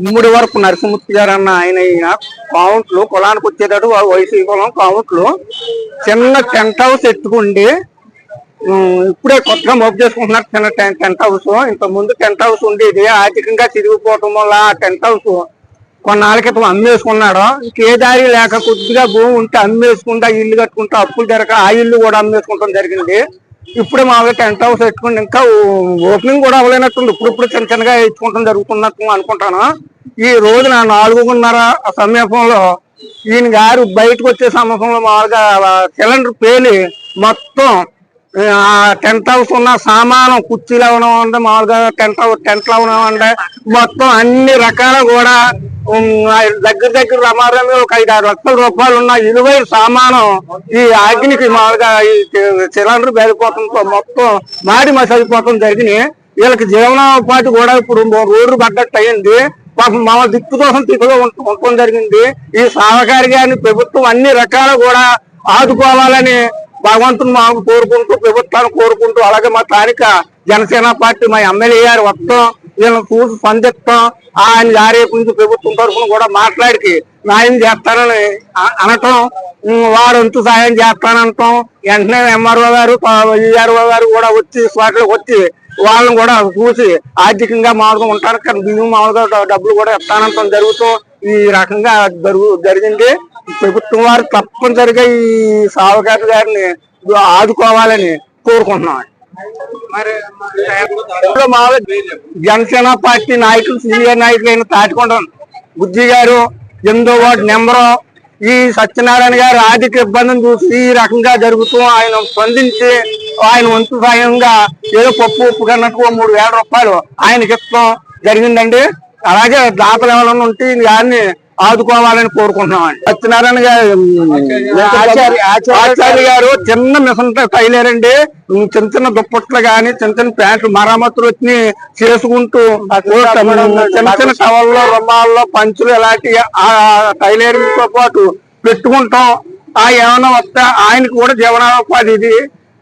ఉమ్మడి వరకు నరసింహమూర్తి గారు అన్న ఆయన ఈయన కులానికి వచ్చేటట్టు వైసీపీ కులం కౌంట్లు చిన్న టెంట్ హౌస్ ఎత్తుకుండి ఇప్పుడే కొత్తగా మోపు చేసుకుంటున్నారు చిన్న టెంట్ హౌస్. ఇంత ముందు టెంట్ హౌస్ ఉండేది. ఆర్థికంగా తిరిగిపోవటం వల్ల ఆ టెంట్ హౌస్ కొన్నాళ్ళ క్రితం అమ్మేసుకున్నాడు. ఇంకే దారి లేక కొద్దిగా భూమి ఉంటే అమ్మేసుకుంటా ఇల్లు కట్టుకుంటా అప్పులు జరగ ఆ ఇల్లు కూడా అమ్మేసుకుంటాం జరిగింది. ఇప్పుడు మామూలుగా టెంట్ హౌస్ పెట్టుకుంటే ఇంకా ఓపెనింగ్ కూడా అవ్వలేనట్టుంది. ఇప్పుడు ఇప్పుడు చిన్న చిన్నగా ఇచ్చుకుంటాం జరుగుతున్నట్టు అనుకుంటాను? ఈ రోజున నాలుగున్నర ఆ సమీపంలో ఈయన గారు బయటకు వచ్చే సమయంలో మామూలుగా సిలిండర్ పేలి మొత్తం టెంట్ హౌస్ ఉన్న సామానం కుర్చీలు అవనివ్వండి మామూలుగా టెంట్ హౌస్ టెంట్లు ఉండే మొత్తం అన్ని రకాల కూడా దగ్గర దగ్గర రమారమి ఒక ఐదు ఆరు లక్షల రూపాయలు ఉన్న విలువైన సామానం ఈ అగ్నికి మామూలుగా ఈ సిలిండర్ బయలుపోతుంది మొత్తం మాడి మసలిపోవడం జరిగింది వీళ్ళకి జీవనోపాధి కూడా ఇప్పుడు రోడ్డు పడ్డట్టు అయింది. పాపం మా దిక్కు దోషం తిక్కులో ఉండటం జరిగింది. ఈ సహకారి గారిని ప్రభుత్వం అన్ని రకాలు కూడా ఆదుకోవాలని భగవంతుని మాకు కోరుకుంటూ ప్రభుత్వాన్ని కోరుకుంటూ అలాగే మా స్థానిక జనసేన పార్టీ మా ఎమ్మెల్యే గారు వస్తాం వీళ్ళని చూసి స్పందిస్తాం ఆయన జారీ గురించి ప్రభుత్వం తరఫున కూడా మాట్లాడికి న్యాయం చేస్తానని అనటం వారు వంతు సాయం చేస్తానంటాం వెంటనే ఎంఆర్ఓ గారు ఈఆర్ఓ గారు కూడా వచ్చి స్పాట్లకు వచ్చి వాళ్ళని కూడా చూసి ఆర్థికంగా మామూలుగా ఉంటారు. కానీ బియ్యం మామూలుగా డబ్బులు కూడా ఇస్తానంటాం జరుగుతూ. ఈ రకంగా జరుగు జరిగింది. ప్రభుత్వం వారు తప్పనిసరిగా ఈ సావకారు గారిని ఆదుకోవాలని కోరుకుంటున్నాం. జనసేన పార్టీ నాయకులు సీనియర్ నాయకులైన తాటికొండ బుద్ధి గారు ఎనిమిదో వార్డు నెంబరు ఈ సత్యనారాయణ గారు ఆర్థిక ఇబ్బందిని చూసి ఈ రకంగా జరుగుతూ ఆయన స్పందించి ఆయన వంతు సాయంగా ఏదో పప్పు ఉప్పు కన్నట్టు మూడు వేల రూపాయలు ఆయనకి ఇస్తాం జరిగిందండి. అలాగే దాతలు ఎవరైనా ఉంటే గారిని ఆదుకోవాలని కోరుకుంటున్నామండి. సత్యనారాయణ గారు ఆచార్య గారు. చిన్న మిషన్ టైలర్ అండి చిన్న చిన్న దుప్పట్లు గాని చిన్న చిన్న ప్యాంట్లు మరామతులు వచ్చి చేసుకుంటూ చిన్న చిన్న టవల్లో రుమాల్లో పంచులు ఇలాంటి ఆ టైలరింగ్తో పాటు పెట్టుకుంటాం. ఆ ఏమైనా వస్తే ఆయనకి కూడా జీవనోపాధి ఇది.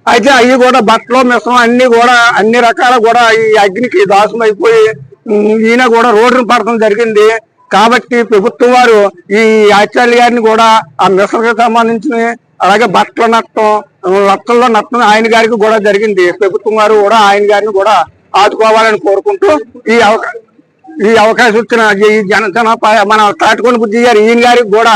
అయితే అవి కూడా బట్టలు మిశ్రమం అన్ని కూడా అన్ని రకాల కూడా ఈ అగ్నికి దాసం అయిపోయి ఈయన కూడా రోడ్డును పడటం జరిగింది. కాబట్టి ప్రభుత్వం వారు ఈ ఆచార్య గారిని కూడా ఆ మిశ్రమకి సంబంధించిన అలాగే బట్టల నష్టం లక్షల్లో నష్టం ఆయన గారికి కూడా జరిగింది. ప్రభుత్వం వారు కూడా ఆయన గారిని కూడా ఆదుకోవాలని కోరుకుంటూ ఈ ఈ అవకాశం ఇచ్చిన ఈ జనసేన మన తాటికొండ బుద్ధి గారు ఈయన గారికి కూడా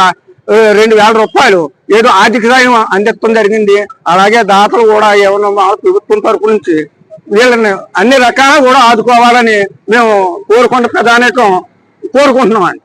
రెండు వేల రూపాయలు ఏదో ఆర్థిక సాయం అందించడం జరిగింది. అలాగే దాతలు కూడా ఏమన్నా ప్రభుత్వం తరపు నుంచి వీళ్ళని అన్ని రకాల కూడా ఆదుకోవాలని మేము కోరుకుంటే ప్రధానికం కోరుకుంటున్నాం